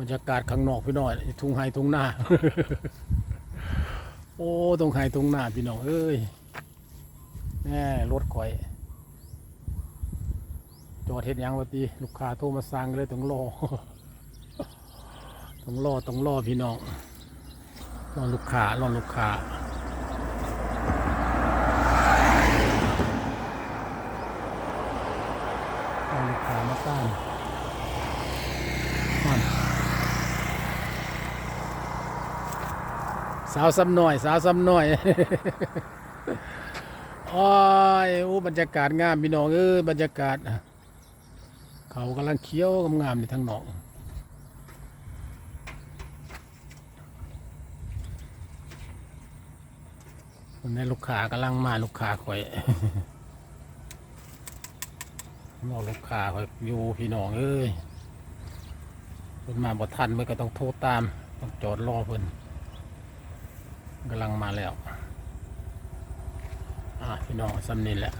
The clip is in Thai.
บรรยากาศข้างนอกพี่น้อยทุ่งไฮทุ่งนาโอ้ตรงไฮทุ่งนาพี่น้องเอ้ยแน่รถข่อย จอดเฮ็ดยังวะตีลูกค้าโทรมาสั่งเลยต้องรอต้องรอต้องรอพี่น้องรอลูกค้ารอลูกค้ารอลูกค้ามาต้านนั่น สาวซ้ำหน่อย สาวซ้ำหน่อยโอ้ยโอ้บรรยากาศงามพี่น้องเอ้ยบรรยากาศ เขากำลังเคี้ยวงามในทางหนองวันนี้ลูกค้ากำลังมาลูกค้าข่อยบอกลูกค้าข่อยอยู่พี่น้องเอ้ยเพิ่นมาบ่ทันเมื่อก็ต้องโทรตาม ต้องจอดรอเพิ่น กำลังมาแล้ว อะพี่น้องสำนินแหละ